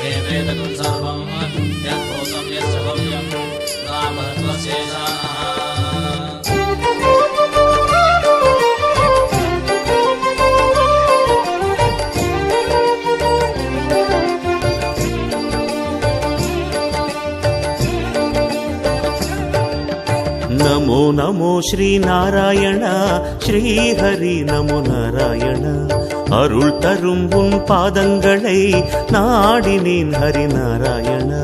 यत्तगुं सर्वं यद्भूतं यश्च भव्यं नामत्वशेषाः नमो नमो श्रीनारायण श्रीहरि नमो नारायण அருள் தரும் உன் பாதங்களை நாடினேன் ஹரி நாராயணா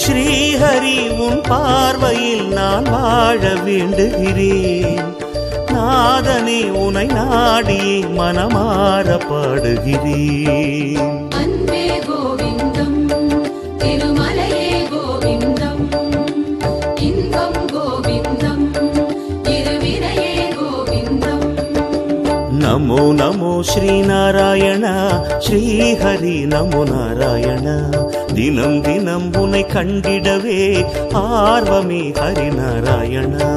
ஸ்ரீஹரி உன் பார்வையில் நான் வாழ வேண்டுகிறேன் நாதனே உனை நாடியே மனமாற பாடுகிறேன் நமோ நமோ ஸ்ரீநாராயண ஸ்ரீஹரி நமோ நாராயண தினம் தினம் உனை கண்டிடவே ஆர்வமே ஹரிநாராயணா